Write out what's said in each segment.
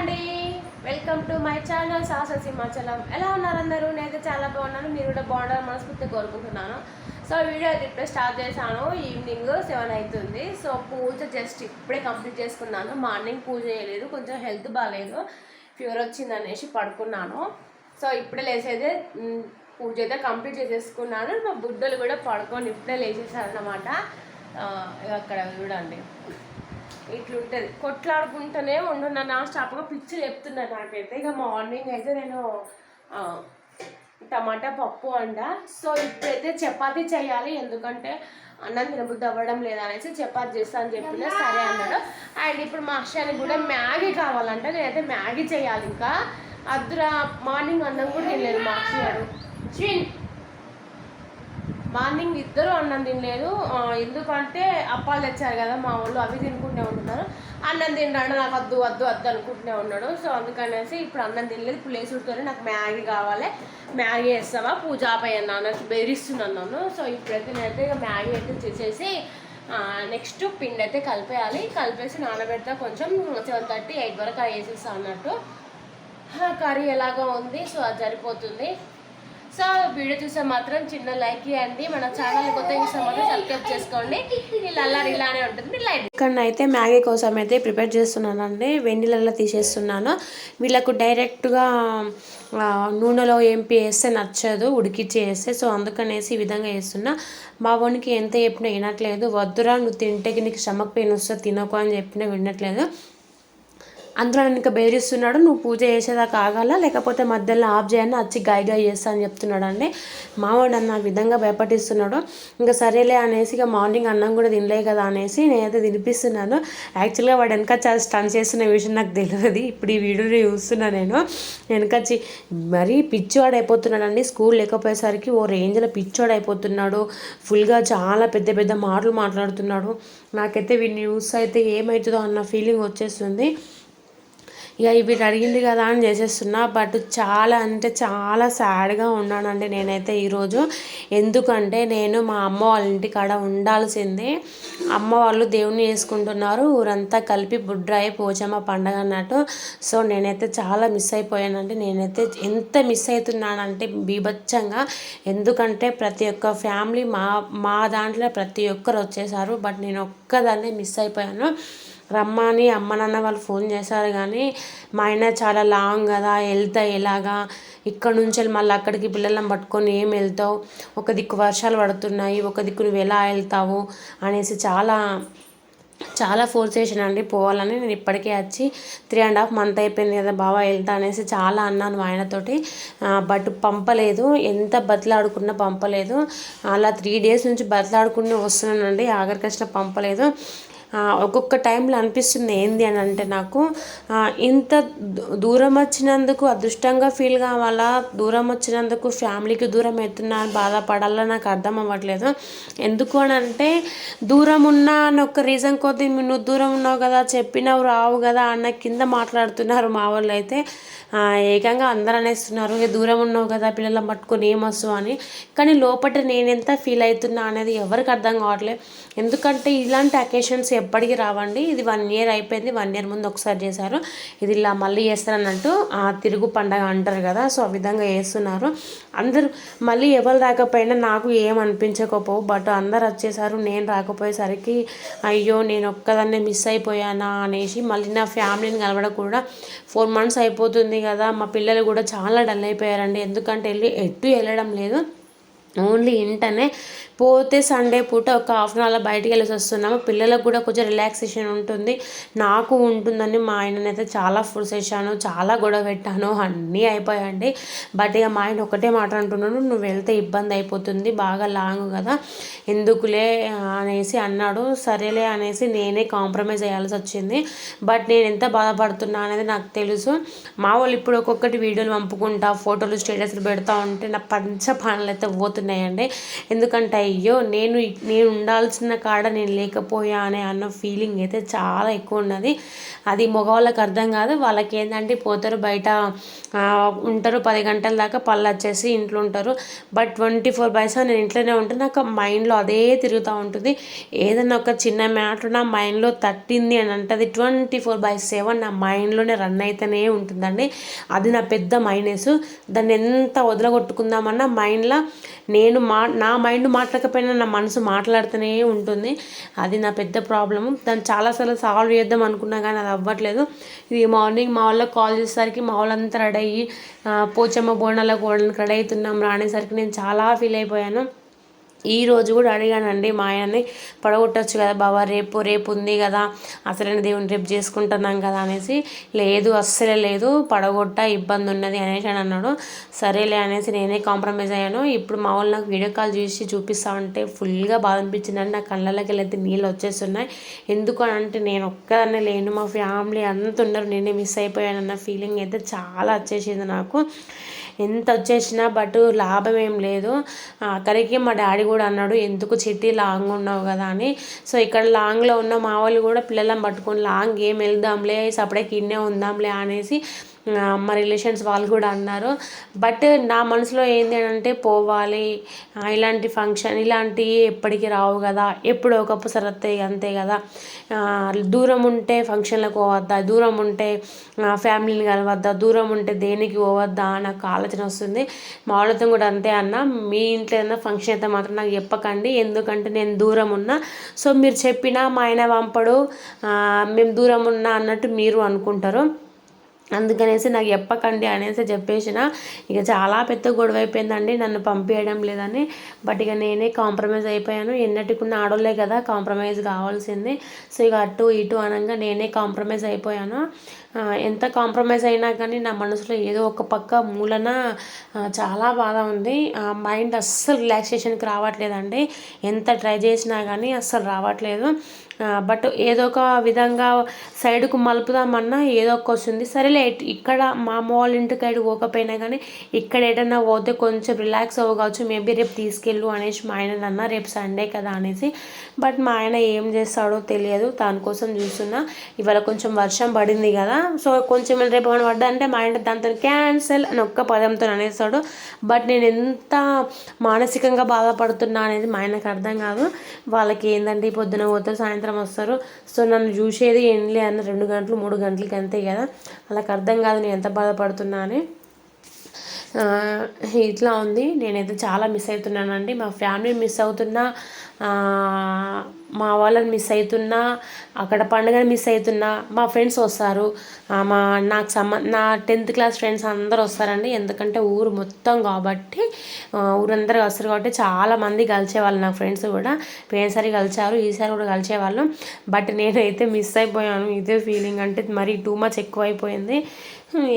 అండి. Welcome to my channel సాహస సింహాచలం ఎలా ఉన్నారు అందరూ? నేనైతే చాలా బాగున్నాను. మీరు కూడా బాగుండాలని మనస్ఫూర్తిగా కోరుకుంటున్నాను. సో వీడియో ఇప్పుడే స్టార్ట్ చేశాను. ఈవినింగ్ సెవెన్ అవుతుంది. సో పూజ జస్ట్ ఇప్పుడే కంప్లీట్ చేసుకున్నాను. మార్నింగ్ పూజ చేయలేదు. కొంచెం హెల్త్ బాగాలేదు ఫీవర్ వచ్చింది అనేసి పడుకున్నాను. సో ఇప్పుడే లేసేదే పూజ అయితే కంప్లీట్ చేసేసుకున్నాను. మా బుడ్డలు కూడా పడుకొని ఇప్పుడే లేచేసారన్నమాట అనమాట uh, అక్కడ చూడండి. ఇట్లుంటుంది. కొట్లాడుకుంటూనే ఉండున్నా నా స్టాప్గా పిచ్చి చెప్తున్నా నాకైతే. ఇక మార్నింగ్ అయితే నేను టమాటా పప్పు అండ. సో ఇప్పుడైతే చపాతీ చేయాలి. ఎందుకంటే అన్నం తినబుద్ధి అవ్వడం లేదనేసి చపాతి చపాతీ చేస్తా అని చెప్పిన సరే అన్నాడు. అండ్ ఇప్పుడు మా అక్షయానికి కూడా మ్యాగీ కావాలంట. నేనైతే మ్యాగీ చేయాలి ఇంకా. అద్దురా మార్నింగ్ అన్నం కూడా తినలేదు మా అక్షయాడు చిన్ మార్నింగ్ ఇద్దరు అన్నం తినలేదు. ఎందుకంటే అప్పాలు తెచ్చారు కదా మా వాళ్ళు అవి తినుకుంటూ ఉంటున్నారు. అన్నం తింటాడు నాకు వద్దు వద్దు వద్దు అనుకుంటూనే ఉన్నాడు. సో అందుకనేసి ఇప్పుడు అన్నం తినలేదు. ఇప్పుడు లేచి ఉడుతుంది నాకు మ్యాగీ కావాలి. మ్యాగీ వేస్తావా? పూజా ఆపయ్యన్నా నాకు బెదిరిస్తున్నాను నన్ను సో ఇప్పుడైతే నేనైతే ఇక మ్యాగీ అయితే చేసేసి నెక్స్ట్ పిండి అయితే కలిపేయాలి. కలిపేసి నానబెడతా కొంచెం సెవెన్ థర్టీ ఎయిట్ వరకు వేసేస్తా అన్నట్టు. కర్రీ ఎలాగో ఉంది. సో అది సరిపోతుంది. సో వీడియో చూస్తే మాత్రం చిన్న లైక్ ఇవ్వండి. మన ఛానల్ కొత్త చూస్తే మాత్రం సబ్స్క్రైబ్ చేసుకోండి. ఇలా ఇలానే ఉంటుంది. మీరు లైక్ ఇక్కడ అయితే మ్యాగీ కోసం అయితే ప్రిపేర్ చేస్తున్నానండి. వెన్నీళ్ళల్లో తీసేస్తున్నాను. వీళ్ళకు డైరెక్ట్గా నూనెలో ఏంపి వేస్తే నచ్చదు ఉడికిచ్చి వేస్తే. సో అందుకనేసి ఈ విధంగా వేస్తున్నా మా వానికి ఎంత చెప్పినా వినట్లేదు. వద్దురా నువ్వు తింటే నీకు స్టమక్ పెయిన్ వస్తే తినకు అని చెప్పినా వినట్లేదు. అందులో నన్ను ఇంకా బెదిరిస్తున్నాడు నువ్వు పూజ చేసేదాకా ఆగాల? లేకపోతే మధ్యలో ఆఫ్ చేయని? వచ్చి గాయ గాయ చేస్తా అని చెప్తున్నాడు అండి. మావాడు అన్న విధంగా భయపడిస్తున్నాడు ఇంకా సరేలే అనేసి ఇక మార్నింగ్ అన్నం కూడా తినలే కదా అనేసి నేనైతే తినిపిస్తున్నాను. యాక్చువల్గా వాడు వెనక చాలా స్టన్ చేస్తున్న విషయం నాకు తెలియదు. ఇప్పుడు ఈ వీడియోని చూస్తున్నా నేను. వెనకచ్చి మరీ పిచ్చివాడు అయిపోతున్నాడండి స్కూల్ లేకపోయేసరికి ఓ రేంజ్లో పిచ్చివాడు అయిపోతున్నాడు ఫుల్గా చాలా పెద్ద పెద్ద మాటలు మాట్లాడుతున్నాడు. నాకైతే వీడిని యూస్ అయితే ఏమవుతుందో అన్న ఫీలింగ్ వచ్చేస్తుంది. ఇక ఇవి అడిగింది కదా అని చేసేస్తున్నా బట్ చాలా అంటే చాలా సాడ్గా ఉన్నానండి నేనైతే ఈరోజు ఎందుకంటే నేను మా అమ్మ వాళ్ళ ఇంటికాడ ఉండాల్సిందే. అమ్మ వాళ్ళు దేవుని చేసుకుంటున్నారు ఊరంతా కలిపి బుడ్రాయి పోచమ్మ పండగ అన్నట్టు. సో నేనైతే చాలా మిస్ అయిపోయానండి. నేనైతే ఎంత మిస్ అవుతున్నానంటే బీభత్సంగా. ఎందుకంటే ప్రతి ఒక్క ఫ్యామిలీ మా మా దాంట్లో ప్రతి ఒక్కరు వచ్చేసారు బట్ నేను ఒక్కదాన్నే మిస్ అయిపోయాను. రమ్మని అమ్మ నాన్న వాళ్ళు ఫోన్ చేశారు కానీ మా ఆయన చాలా లాంగ్ కదా వెళ్తా ఎలాగా? ఇక్కడ నుంచి వెళ్ళి మళ్ళీ అక్కడికి పిల్లలను పట్టుకొని ఏం వెళ్తావు? ఒక దిక్కు వర్షాలు పడుతున్నాయి ఒక దిక్కు నువ్వు ఎలా వెళ్తావు? అనేసి చాలా చాలా ఫోర్స్ చేసానండి పోవాలని నేను ఇప్పటికే వచ్చి త్రీ అండ్ హాఫ్ మంత్ అయిపోయింది కదా బావా వెళ్తా అనేసి చాలా అన్నాను మా ఆయనతోటి. బట్ పంపలేదు. ఎంత బతిలాడుకున్నా పంపలేదు. అలా త్రీ డేస్ నుంచి బతిలాడుకుని వస్తున్నానండి. ఆఖరికి పంపలేదు. ఒక్కొక్క టైంలో అనిపిస్తుంది ఏంది అని అంటే నాకు ఇంత దూరం వచ్చినందుకు అదృష్టంగా ఫీల్ కావాలా? దూరం వచ్చినందుకు ఫ్యామిలీకి దూరం అవుతున్నా అని బాధపడాలా? నాకు అర్థం అవ్వట్లేదు. ఎందుకు అని అంటే దూరం ఉన్నా అని ఒక రీజన్ కొద్దీ నువ్వు దూరం ఉన్నావు కదా చెప్పినావు రావు కదా అన్న కింద మాట్లాడుతున్నారు మా వాళ్ళు అయితే ఏకంగా అందరూ అనేస్తున్నారు "ఇక దూరం ఉన్నావు కదా పిల్లలను పట్టుకొని ఏమొస్తావు అని. కానీ లోపల నేను ఎంత ఫీల్ అవుతున్నా అనేది ఎవరికి అర్థం కావట్లేదు ఎందుకంటే ఇలాంటి అకేషన్స్ ఎప్పటికీ రావండి. ఇది వన్ ఇయర్ అయిపోయింది వన్ ఇయర్ ముందు ఒకసారి చేశారు. ఇది ఇలా మళ్ళీ చేస్తారన్నట్టు ఆ తిరుగు పండగ అంటారు కదా సో ఆ విధంగా చేస్తున్నారు. అందరూ మళ్ళీ ఎవరు రాకపోయినా నాకు ఏం అనిపించకపోవు బట్ అందరు వచ్చేసారు నేను రాకపోయేసరికి అయ్యో నేను ఒక్కదాన్నే మిస్ అయిపోయానా అనేసి మళ్ళీ నా ఫ్యామిలీని కలవడం కూడా ఫోర్ మంత్స్ అయిపోతుంది. కదా మా పిల్లలు కూడా చాలా డల్ అయిపోయారండి. ఎందుకంటే వెళ్ళి ఎటు వెళ్ళడం లేదు. ఓన్లీ ఇంటనే పోతే సండే పూట ఒక హాఫ్ అన్ అవర్ బయటికి వెళ్ళేసి వస్తున్నాము. పిల్లలకు కూడా కొంచెం రిలాక్సేషన్ ఉంటుంది. నాకు ఉంటుందని మా ఆయననైతే చాలా ఫుడ్స్ చేశాను. చాలా గొడవ పెట్టాను. అన్నీ అయిపోయాయండి. బట్ ఇక మా ఆయన ఒకటే మాట అంటున్నాడు. నువ్వు వెళ్తే ఇబ్బంది అయిపోతుంది. బాగా లాంగ్ కదా. ఎందుకులే? అనేసి అన్నాడు. సరేలే అనేసి నేనే కాంప్రమైజ్ అయ్యాల్సి వచ్చింది. బట్ నేను ఎంత బాధపడుతున్నా అనేది నాకు తెలుసు. మా వాళ్ళు ఇప్పుడు ఒక్కొక్కటి వీడియోలు పంపుకుంటా ఫోటోలు స్టేటస్లు పెడతా ఉంటే నా పంచ పనులు అయితే అవుతున్నాయండి. ఎందుకంటే అయ్యో నేను నేను ఉండాల్సిన కాడ నేను లేకపోయా అనే అన్న ఫీలింగ్ అయితే చాలా ఎక్కువ ఉన్నది. అది మగవాళ్ళకి అర్థం కాదు. వాళ్ళకి ఏంటంటే పోతారు బయట ఉంటారు పది గంటల దాకా పళ్ళు వచ్చేసి ఇంట్లో ఉంటారు. But twenty four by seven నేను ఇంట్లోనే ఉంటే నాకు మైండ్లో అదే తిరుగుతూ ఉంటుంది. ఏదైనా ఒక చిన్న మ్యాటర్ నా మైండ్లో తట్టింది అని అంటే అది ట్వంటీ ఫోర్ బై సెవెన్ నా మైండ్లోనే రన్ అయితేనే ఉంటుందండి. అది నా పెద్ద మైనస్. దాన్ని ఎంత వదలగొట్టుకుందామన్నా మైండ్లో నేను మా నా మైండ్ మాట్లాడకపోయినా నా మనసు మాట్లాడుతూనే ఉంటుంది. అది నా పెద్ద ప్రాబ్లము. దాన్ని చాలాసార్లు సాల్వ్ చేద్దాం అనుకున్నా కానీ అది అవ్వట్లేదు. ఇది మార్నింగ్ మా వాళ్ళకి కాల్ చేసేసరికి మా వాళ్ళంతా రెడీ అయ్యి పోచమ్మ బోనాలకు పోవడానికి రెడీ అవుతున్నాం రానేసరికి నేను చాలా ఫీల్ అయిపోయాను. ఈ రోజు కూడా అడిగానండి మా ఆయన్ని పడగొట్టచ్చు కదా బాబా రేపు రేపు ఉంది కదా అసలైన దేవుని రేపు చేసుకుంటున్నాం కదా అనేసి లేదు అస్సలే లేదు పడగొట్ట ఇబ్బంది ఉన్నది అనేసి అని అన్నాడు. సరేలే అనేసి నేనే కాంప్రమైజ్ అయ్యాను. ఇప్పుడు మా వాళ్ళు నాకు వీడియో కాల్ చేసి చూపిస్తా ఉంటే ఫుల్గా బాధ అనిపించిందండి. నా కళ్ళలోకి వెళ్ళైతే నీళ్ళు వచ్చేస్తున్నాయి. ఎందుకు అని అంటే నేను ఒక్కదాన్నే లేను. మా ఫ్యామిలీ అంతా ఉన్నారు నేనే మిస్ అయిపోయానన్న ఫీలింగ్ అయితే చాలా వచ్చేసింది నాకు. ఎంత వచ్చేసినా బట్ లాభం ఏం లేదు. అక్కడికి మా డాడీ కూడా అన్నాడు ఎందుకు చిట్టి లాంగ్ ఉన్నావు కదా అని. సో ఇక్కడ లాంగ్లో ఉన్న మా వాళ్ళు కూడా పిల్లలను పట్టుకొని లాంగ్ ఏం వెళ్దాంలే సపరేట్ ఇన్నే ఉందాంలే అనేసి మా రిలేషన్స్ వాళ్ళు కూడా అన్నారు. బట్ నా మనసులో ఏంది అని అంటే పోవాలి. ఇలాంటి ఫంక్షన్ ఇలాంటివి ఎప్పటికీ రావు కదా. ఎప్పుడో ఒకప్పుడు వస్తాయి అంతే కదా. దూరం ఉంటే ఫంక్షన్లకు పోవద్దా? దూరం ఉంటే ఫ్యామిలీని కలవద్దా? దూరం ఉంటే దేనికి పోవద్దా నాకు ఆలోచన వస్తుంది. మా వాళ్ళతో కూడా అంతే అన్న. మీ ఇంట్లో ఏదైనా ఫంక్షన్ అయితే మాత్రం నాకు చెప్పకండి. ఎందుకంటే నేను దూరం ఉన్నా. సో మీరు చెప్పినా మా ఆయన పంపడు. మేము దూరం ఉన్నా అన్నట్టు మీరు అనుకుంటారు. అందుకనేసి నాకు చెప్పకండి అనేసి చెప్పేసిన. ఇక చాలా పెద్ద గొడవ అయిపోయిందండి. నన్ను పంపించడం లేదని. బట్ ఇక నేనే కాంప్రమైజ్ అయిపోయాను. ఎన్నటికున్న ఆడోళ్ళే కదా కాంప్రమైజ్ కావాల్సింది. సో ఇక అటు ఇటు అనగా నేనే కాంప్రమైజ్ అయిపోయాను. ఎంత కాంప్రమైజ్ అయినా కానీ నా మనసులో ఏదో ఒక పక్క మూలన చాలా బాధ ఉంది. మైండ్ అస్సలు రిలాక్సేషన్కి రావట్లేదండి. ఎంత ట్రై చేసినా కానీ అస్సలు రావట్లేదు. బట్ ఏదో ఒక విధంగా సైడ్కు మలుపుదామన్నా ఏదో ఒక వస్తుంది. సరేలే ఇక్కడ మా అమ్మ వాళ్ళ ఇంటికి అయితే పోకపోయినా కానీ ఇక్కడ ఏదైనా పోతే కొంచెం రిలాక్స్ అవ్వవచ్చు మేబీ రేపు తీసుకెళ్ళు అనేసి మా ఆయన అన్న రేపు సండే కదా అనేసి. బట్ మా ఆయన ఏం చేస్తాడో తెలియదు. దానికోసం చూస్తున్నా. ఇవాళ కొంచెం వర్షం పడింది కదా. సో కొంచెం రేపు ఏమైనా పడ్డా అంటే మా ఆయన దాంతో క్యాన్సల్ అని ఒక్క పదంతో అనేస్తాడు. బట్ నేను ఎంత మానసికంగా బాధపడుతున్నా అనేది మా ఆయనకు అర్థం కాదు. వాళ్ళకి ఏంటంటే ఈ పొద్దున పోతే సాయంత్రం వస్తారు. సో నన్ను చూసేది ఏంలే అన్న రెండు గంటలు మూడు గంటలకి అంతే కదా. వాళ్ళకి అర్థం కాదు నేను ఎంత బాధపడుతున్నా అని. ఇట్లా ఉంది. నేనైతే చాలా మిస్ అవుతున్నానండి. మా ఫ్యామిలీ మిస్ అవుతున్నా. మా వాళ్ళని మిస్ అవుతున్నా అక్కడ పండుగని మిస్ అవుతున్నా మా ఫ్రెండ్స్ వస్తారు. మా నాకు సంబ నా టెన్త్ క్లాస్ ఫ్రెండ్స్ అందరూ వస్తారండి. ఎందుకంటే ఊరు మొత్తం కాబట్టి ఊరందరూ వస్తారు కాబట్టి చాలా మంది కలిసేవాళ్ళు నా ఫ్రెండ్స్ కూడా. పోయినసారి కలిసారు ఈసారి కూడా కలిసేవాళ్ళు. బట్ నేనైతే మిస్ అయిపోయాను. ఇదే ఫీలింగ్ అంటే మరీ టూ మచ్ ఎక్కువైపోయింది.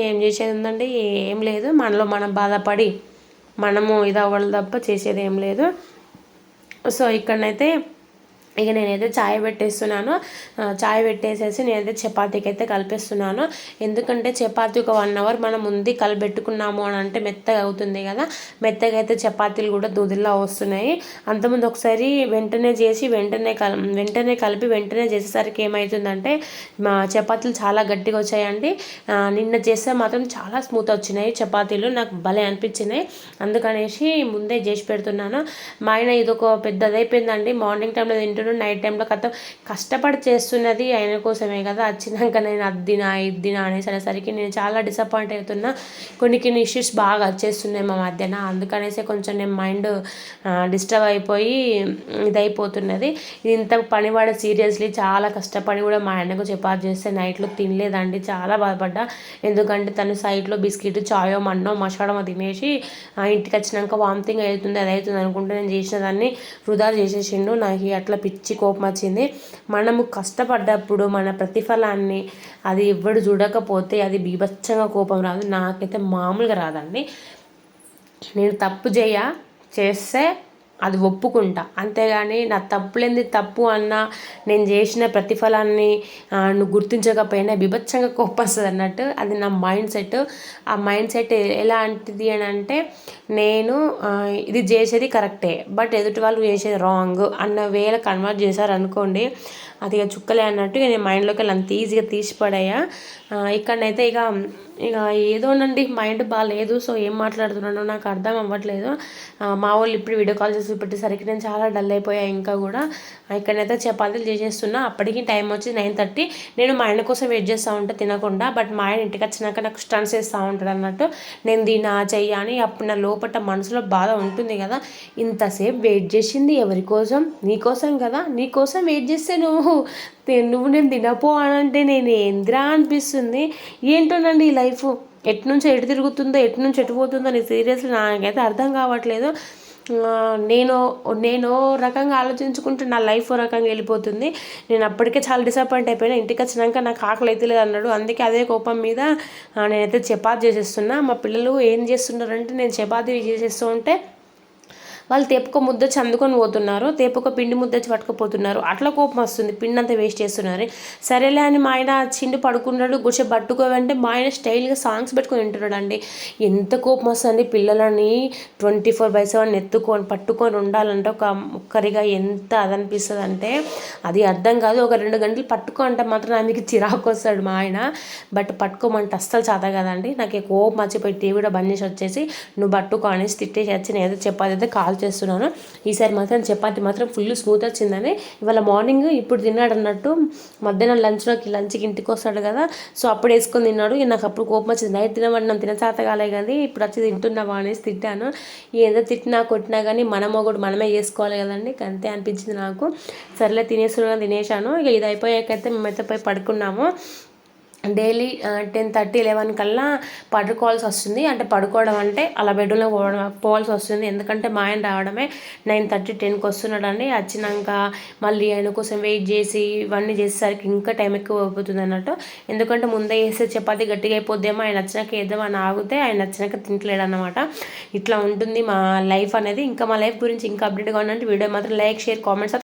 ఏం చేసేది ఉందండి ఏం లేదు. మనలో మనం బాధపడి మనము ఇది అవ్వడం తప్ప చేసేది ఏం లేదు. సో ఇక్కడనైతే ఇక నేనైతే చాయ్ పెట్టేస్తున్నాను. చాయ్ పెట్టేసేసి నేనైతే చపాతీకి అయితే కలిపేస్తున్నాను. ఎందుకంటే చపాతీ ఒక వన్ అవర్ మనం ముందు కలిపెట్టుకున్నాము అని అంటే మెత్తగా అవుతుంది కదా. మెత్తగా అయితే చపాతీలు కూడా దూదిలా వస్తున్నాయి. అంతకుముందు ఒకసారి వెంటనే చేసి వెంటనే కల వెంటనే కలిపి వెంటనే చేసేసరికి ఏమవుతుందంటే మా చపాతీలు చాలా గట్టిగా వచ్చాయండి. నిన్న చేస్తే మాత్రం చాలా స్మూత్ వచ్చినాయి చపాతీలు. నాకు భలే అనిపించినాయి. అందుకనేసి ముందే చేసి పెడుతున్నాను. మా ఆయన ఇదొక పెద్దది అయిపోయిందండి మార్నింగ్ టైంలో తింటున్నాను నైట్ టైంలో కథ కష్టపడి చేస్తున్నది ఆయన కోసమే కదా. వచ్చినాక నేను అది తినా ఇది అనేసి అనేసరికి నేను చాలా డిసప్పాయింట్ అవుతున్నా. కొన్ని కొన్ని ఇష్యూస్ బాగా వచ్చేస్తున్నాయి మా మధ్యన. అందుకనేసి కొంచెం నేను మైండ్ డిస్టర్బ్ అయిపోయి ఇది అయిపోతున్నది ఇది ఇంత పనివాడ సీరియస్లీ చాలా కష్టపడి కూడా మా ఆయనకు చపాతి చేస్తే నైట్లో తినలేదండి. చాలా బాధపడ్డా. ఎందుకంటే తను సైట్లో బిస్కెట్ చాయో మన్నో మసాడమో తినేసి ఆ, ఇంటికి వచ్చినాక వామిటింగ్ అవుతుంది అది అవుతుంది అనుకుంటే నేను చేసిన దాన్ని వృధా చేసేసిండు. నాకు అట్లా పిచ్చి కోపం వచ్చింది. మనము కష్టపడ్డప్పుడు మన ప్రతిఫలాన్ని అది ఎవ్వడు చూడకపోతే అది బీభత్సంగా కోపం రాదు. నాకైతే మామూలుగా రాదండి. నేను తప్పు చేయ చేస్తే అది ఒప్పుకుంటా. అంతేగాని నా తప్పులేంది తప్పు అన్న నేను చేసిన ప్రతిఫలాన్ని నువ్వు గుర్తించకపోయినా బిభత్సంగా కోపం వస్తుంది అన్నట్టు అది నా మైండ్ సెట్. ఆ మైండ్ సెట్ ఎలాంటిది అని అంటే నేను ఇది చేసేది కరెక్టే బట్ ఎదుటి వాళ్ళు చేసేది రాంగ్ అన్న వేళ కన్వర్ట్ చేశారనుకోండి అది ఇక చుక్కలే అన్నట్టు నేను మైండ్లోకి వెళ్ళి అంత ఈజీగా తీసి పడేయా ఇక్కడనైతే ఇక ఇక ఏదోనండి మైండ్ బాగాలేదు సో ఏం మాట్లాడుతున్నానో నాకు అర్థం అవ్వట్లేదు. మా వాళ్ళు ఇప్పుడు వీడియో కాల్ చేసి పెట్టేసరికి నేను చాలా డల్ అయిపోయా ఇంకా కూడా. ఇక్కడనైతే చపాతీలు చేసేస్తున్నా అప్పటికి టైం వచ్చి నైన్ థర్టీ. నేను మా ఆయన కోసం వెయిట్ చేస్తూ ఉంటా తినకుండా బట్ మా ఆయన ఇంటికి వచ్చినాక నాకు స్టన్స్ చేస్తూ ఉంటాడు అన్నట్టు. నేను దీనా చెయ్యి అని అప్పుడు నా లోపల మనసులో బాధ ఉంటుంది కదా. ఇంతసేపు వెయిట్ చేసింది ఎవరి కోసం? నీకోసం కదా? నీకోసం వెయిట్ చేస్తే నువ్వు నువ్వు నేను తినపో అని అంటే నేను ఏంద్రా అనిపిస్తుంది? ఏంటోనండి ఈ లైఫ్? ఎటు నుంచి ఎటు తిరుగుతుందో ఎటు నుంచి ఎటు పోతుందో నీకు సీరియస్లీ నాకైతే అర్థం కావట్లేదు. నేను నేను రకంగా ఆలోచించుకుంటే నా లైఫ్ ఓ రకంగా వెళ్ళిపోతుంది. నేను అప్పటికే చాలా డిసప్పాయింట్ అయిపోయినా. ఇంటికి వచ్చినాక నాకు ఆకలి అయితే లేదు అన్నాడు. అందుకే అదే కోపం మీద నేనైతే చపాతీ చేసేస్తున్నా. మా పిల్లలు ఏం చేస్తున్నారంటే నేను చపాతీ చేసేస్తూ ఉంటే వాళ్ళు తేపుక ముద్ద చందుకొని అందుకొని పోతున్నారు తేపుక పిండి ముద్ద పట్టుకుపోతున్నారు. అట్లా కోపం వస్తుంది పిండి అంతా వేస్ట్ చేస్తున్నారు. సరేలే అని మా ఆయన చిండి పడుకున్నాడు గుడిసె పట్టుకోవంటే మా ఆయన స్టైల్గా సాంగ్స్ పెట్టుకొని వింటున్నాడు అండి ఎంత కోపం వస్తుంది పిల్లలని ట్వంటీ ఫోర్ బై సెవెన్ ఎత్తుకొని పట్టుకొని ఉండాలంటే ఒక ఒక్కరిగా ఎంత అదనిపిస్తుంది అంటే అది అర్థం కాదు. ఒక రెండు గంటలు పట్టుకో అంటే మాత్రం ఆమెకి చిరాకు వస్తాడు మా ఆయన. బట్ పట్టుకోమంటే అస్సలు చదవ కదండి. నాకు కోపం మర్చిపోయి టీవీ కూడా బంద్ చేసి వచ్చేసి నువ్వు పట్టుకో అనేసి తిట్టేసి వచ్చి నేను ఏదో చెప్పాలి అయితే కాల్ చేస్తున్నాను. ఈసారి మాత్రం చపాతి మాత్రం ఫుల్ స్మూత్ వచ్చిందని. ఇవాళ మార్నింగ్ ఇప్పుడు తిన్నాడు అన్నట్టు మధ్యాహ్నం లంచ్లోకి లంచ్కి ఇంటికి వస్తాడు కదా. సో అప్పుడు వేసుకొని తిన్నాడు. నాకు అప్పుడు కోపం వచ్చింది. నైట్ తినమన్నాం తిన చేత కాలే కానీ ఇప్పుడు వచ్చి తింటున్నావా అనేసి తిట్టాను. ఏదో తిట్టినా కొట్టినా కానీ మనమో కూడా మనమే చేసుకోవాలి కదండి. అంతే అనిపించింది నాకు. సర్లే తినేస్తున్నా తినేసాను ఇక ఇది అయిపోయాకైతే మేమైతే పోయి పడుకున్నాము. డైలీ టెన్ థర్టీ లెవెన్ కల్లా పడుకోవాల్సి వస్తుంది. అంటే పడుకోవడం అంటే అలా బెడ్రూమ్లో పోవడం పోవాల్సి వస్తుంది. ఎందుకంటే మా ఆయన రావడమే నైన్ థర్టీ టెన్కి వస్తున్నాడండి వచ్చినాక మళ్ళీ ఆయన కోసం వెయిట్ చేసి ఇవన్నీ చేసేసరికి ఇంకా టైం ఎక్కువ అయిపోతుంది అన్నట్టు. ఎందుకంటే ముందే వేస్తే చపాతి గట్టిగా అయిపోద్దేమో ఆయన వచ్చినాక వేద్దామని ఆగితే ఆయన వచ్చినాక తింటలేడు అనమాట ఇట్లా ఉంటుంది మా లైఫ్ అనేది. ఇంకా మా లైఫ్ గురించి ఇంకా అప్డేట్గా ఉందంటే వీడియో మాత్రం లైక్ షేర్ కామెంట్స్